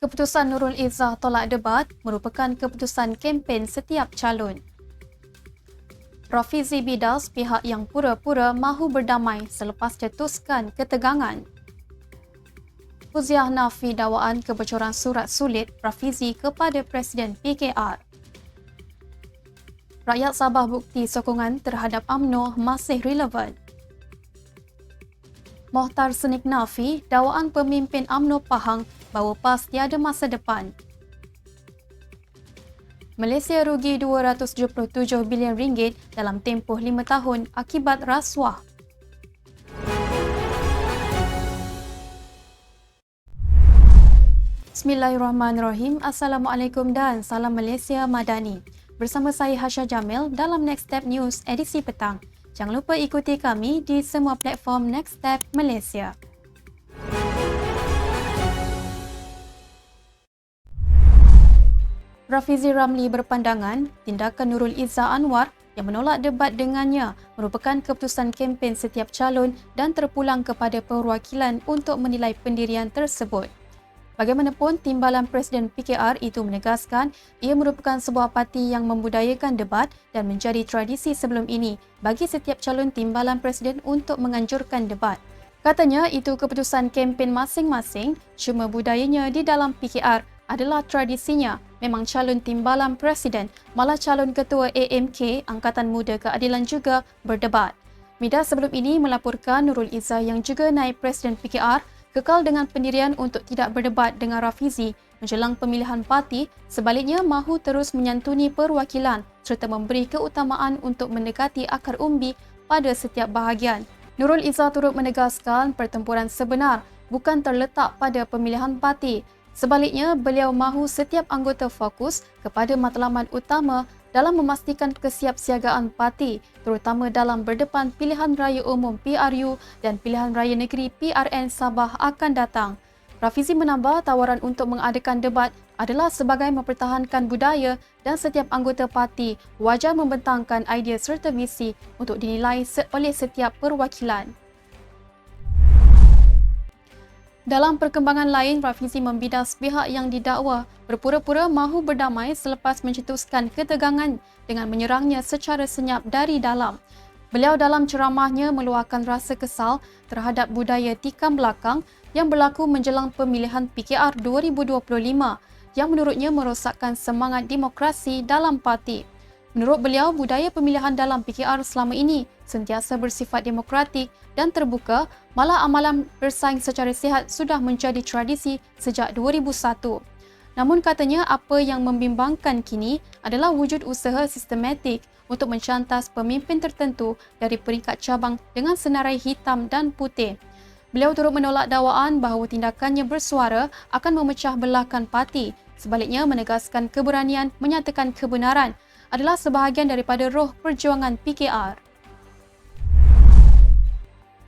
Keputusan Nurul Izzah tolak debat merupakan keputusan kempen setiap calon. Rafizi bidas pihak yang pura-pura mahu berdamai selepas cetuskan ketegangan. Fuziah nafi dakwaan kebocoran surat sulit Rafizi kepada Presiden PKR. Rakyat Sabah bukti sokongan terhadap AMNO masih relevan. Mohtar Senik Nafi, dakwaan pemimpin AMNO Pahang bahawa PAS tiada masa depan. Malaysia rugi 277 bilion ringgit dalam tempoh 5 tahun akibat rasuah. Bismillahirrahmanirrahim. Assalamualaikum dan salam Malaysia Madani. Bersama saya Hasha Jamil dalam Next Step News edisi petang. Jangan lupa ikuti kami di semua platform Next Step Malaysia. Rafizi Ramli berpandangan tindakan Nurul Izzah Anwar yang menolak debat dengannya merupakan keputusan kempen setiap calon dan terpulang kepada perwakilan untuk menilai pendirian tersebut. Bagaimanapun, timbalan Presiden PKR itu menegaskan ia merupakan sebuah parti yang membudayakan debat dan menjadi tradisi sebelum ini bagi setiap calon timbalan Presiden untuk menganjurkan debat. Katanya itu keputusan kempen masing-masing cuma budayanya di dalam PKR adalah tradisinya memang calon timbalan presiden malah calon ketua AMK Angkatan Muda Keadilan juga berdebat. Media sebelum ini melaporkan Nurul Izzah yang juga naib presiden PKR kekal dengan pendirian untuk tidak berdebat dengan Rafizi menjelang pemilihan parti sebaliknya mahu terus menyantuni perwakilan serta memberi keutamaan untuk mendekati akar umbi pada setiap bahagian. Nurul Izzah turut menegaskan pertempuran sebenar bukan terletak pada pemilihan parti Sebaliknya, beliau mahu setiap anggota fokus kepada matlamat utama dalam memastikan kesiapsiagaan parti terutama dalam berdepan pilihan raya umum PRU dan pilihan raya negeri PRN Sabah akan datang. Rafizi menambah tawaran untuk mengadakan debat adalah sebagai mempertahankan budaya dan setiap anggota parti wajar membentangkan idea serta visi untuk dinilai oleh setiap perwakilan. Dalam perkembangan lain, Rafizi membidas pihak yang didakwa berpura-pura mahu berdamai selepas mencetuskan ketegangan dengan menyerangnya secara senyap dari dalam. Beliau dalam ceramahnya meluahkan rasa kesal terhadap budaya tikam belakang yang berlaku menjelang pemilihan PKR 2025 yang menurutnya merosakkan semangat demokrasi dalam parti. Menurut beliau, budaya pemilihan dalam PKR selama ini sentiasa bersifat demokratik dan terbuka, malah amalan bersaing secara sihat sudah menjadi tradisi sejak 2001. Namun katanya apa yang membimbangkan kini adalah wujud usaha sistematik untuk mencantas pemimpin tertentu dari peringkat cabang dengan senarai hitam dan putih. Beliau turut menolak dakwaan bahawa tindakannya bersuara akan memecah belahkan parti, sebaliknya menegaskan keberanian menyatakan kebenaran adalah sebahagian daripada roh perjuangan PKR.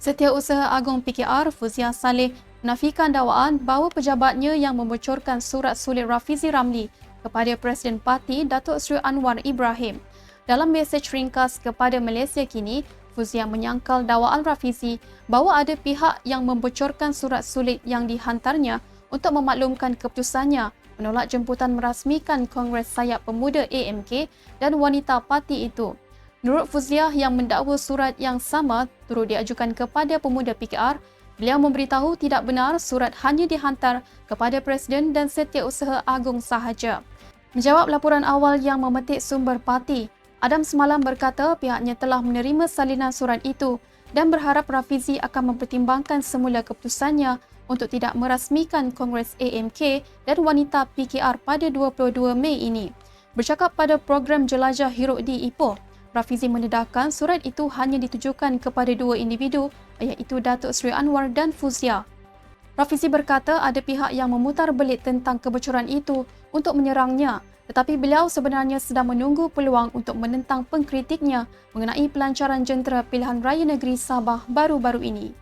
Setiausaha Agung PKR, Fuzia Saleh, menafikan dakwaan bahawa pejabatnya yang membocorkan surat sulit Rafizi Ramli kepada Presiden Parti Datuk Seri Anwar Ibrahim. Dalam mesej ringkas kepada Malaysia kini, Fuzia menyangkal dakwaan Rafizi bahawa ada pihak yang membocorkan surat sulit yang dihantarnya untuk memaklumkan keputusannya menolak jemputan merasmikan Kongres Sayap Pemuda AMK dan wanita parti itu. Menurut Fuziah yang mendakwa surat yang sama turut diajukan kepada pemuda PKR, beliau memberitahu tidak benar surat hanya dihantar kepada Presiden dan Setiausaha Agung sahaja. Menjawab laporan awal yang memetik sumber parti, Adam semalam berkata pihaknya telah menerima salinan surat itu dan berharap Rafizi akan mempertimbangkan semula keputusannya untuk tidak merasmikan Kongres AMK dan wanita PKR pada 22 Mei ini. Bercakap pada program Jelajah Hiruk di Ipoh, Rafizi mendedahkan surat itu hanya ditujukan kepada dua individu iaitu Datuk Seri Anwar dan Fuzia. Rafizi berkata ada pihak yang memutar belit tentang kebocoran itu untuk menyerangnya tetapi beliau sebenarnya sedang menunggu peluang untuk menentang pengkritiknya mengenai pelancaran jentera pilihan raya negeri Sabah baru-baru ini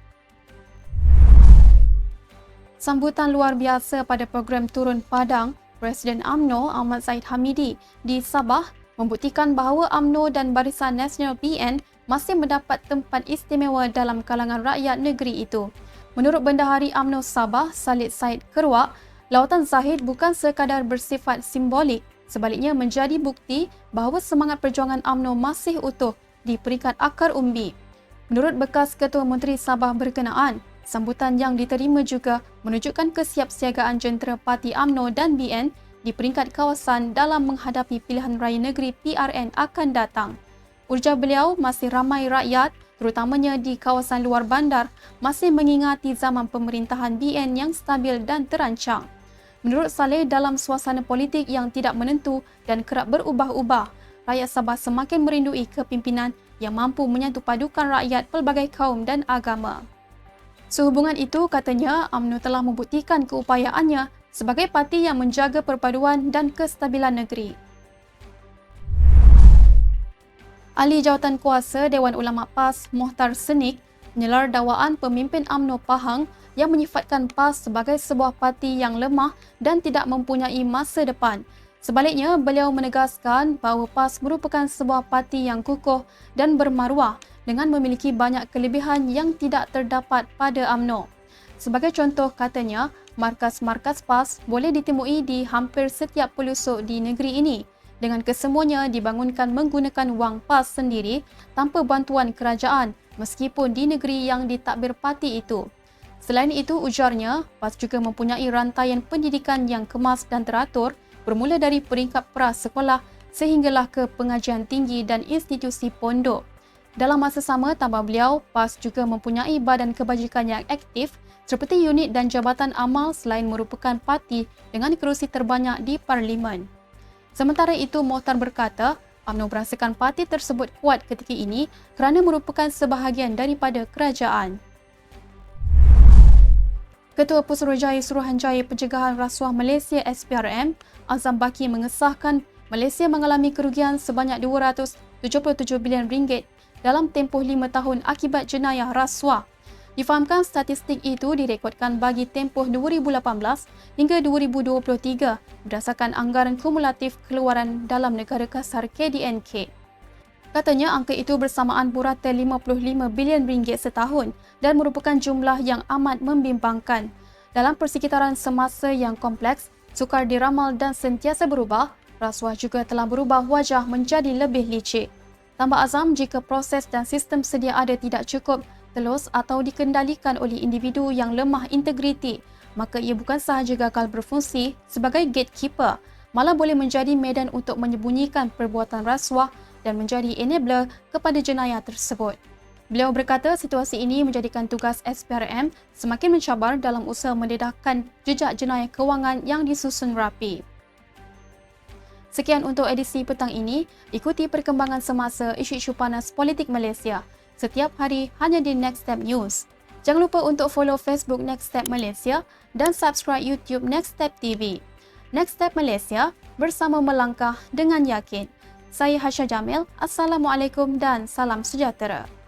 sambutan luar biasa pada program Turun Padang Presiden AMNO Ahmad Zaid Hamidi di Sabah membuktikan bahawa AMNO dan Barisan Nasional PN masih mendapat tempat istimewa dalam kalangan rakyat negeri itu. Menurut Bendahari AMNO Sabah, Salid Said Keruak, Lawatan Zahid bukan sekadar bersifat simbolik, sebaliknya menjadi bukti bahawa semangat perjuangan AMNO masih utuh di peringkat akar umbi. Menurut bekas Ketua Menteri Sabah berkenaan, sambutan yang diterima juga menunjukkan kesiapsiagaan jentera Parti AMNO dan BN di peringkat kawasan dalam menghadapi pilihan raya negeri PRN akan datang. Ujar beliau masih ramai rakyat terutamanya di kawasan luar bandar masih mengingati zaman pemerintahan BN yang stabil dan terancang. Menurut Saleh, dalam suasana politik yang tidak menentu dan kerap berubah-ubah, rakyat Sabah semakin merindui kepimpinan yang mampu menyatu padukan rakyat pelbagai kaum dan agama. Sehubungan itu, katanya UMNO telah membuktikan keupayaannya sebagai parti yang menjaga perpaduan dan kestabilan negeri. Ahli Jawatan Kuasa Dewan Ulama PAS Mohtar Senik menyelar dakwaan pemimpin AMNO Pahang yang menyifatkan PAS sebagai sebuah parti yang lemah dan tidak mempunyai masa depan. Sebaliknya, beliau menegaskan bahawa PAS merupakan sebuah parti yang kukuh dan bermaruah dengan memiliki banyak kelebihan yang tidak terdapat pada AMNO. Sebagai contoh katanya, markas-markas PAS boleh ditemui di hampir setiap pelosok di negeri ini dengan kesemuanya dibangunkan menggunakan wang PAS sendiri tanpa bantuan kerajaan meskipun di negeri yang ditakbir parti itu. Selain itu, ujarnya, PAS juga mempunyai rantaian pendidikan yang kemas dan teratur bermula dari peringkat pra-sekolah sehinggalah ke pengajian tinggi dan institusi pondok. Dalam masa sama, tambah beliau, PAS juga mempunyai badan kebajikan yang aktif seperti unit dan jabatan amal selain merupakan parti dengan kerusi terbanyak di Parlimen. Sementara itu, Mohtar berkata, UMNO berasakan parti tersebut kuat ketika ini kerana merupakan sebahagian daripada kerajaan. Ketua Pusuruhjaya Suruhanjaya Pencegahan Rasuah Malaysia SPRM, Azam Baki mengesahkan Malaysia mengalami kerugian sebanyak 277 bilion ringgit dalam tempoh lima tahun akibat jenayah rasuah. Difahamkan statistik itu direkodkan bagi tempoh 2018 hingga 2023 berdasarkan anggaran kumulatif keluaran dalam negara kasar KDNK. Katanya angka itu bersamaan purata 55 bilion ringgit setahun dan merupakan jumlah yang amat membimbangkan. Dalam persekitaran semasa yang kompleks, sukar diramal dan sentiasa berubah, rasuah juga telah berubah wajah menjadi lebih licik. Tambah azam jika proses dan sistem sedia ada tidak cukup, telus atau dikendalikan oleh individu yang lemah integriti, maka ia bukan sahaja gagal berfungsi sebagai gatekeeper, malah boleh menjadi medan untuk menyembunyikan perbuatan rasuah dan menjadi enabler kepada jenayah tersebut. Beliau berkata situasi ini menjadikan tugas SPRM semakin mencabar dalam usaha mendedahkan jejak jenayah kewangan yang disusun rapi. Sekian untuk edisi petang ini. Ikuti perkembangan semasa isu-isu panas politik Malaysia setiap hari hanya di Next Step News. Jangan lupa untuk follow Facebook Next Step Malaysia dan subscribe YouTube Next Step TV. Next Step Malaysia bersama melangkah dengan yakin. Saya Hasha Jamil. Assalamualaikum dan salam sejahtera.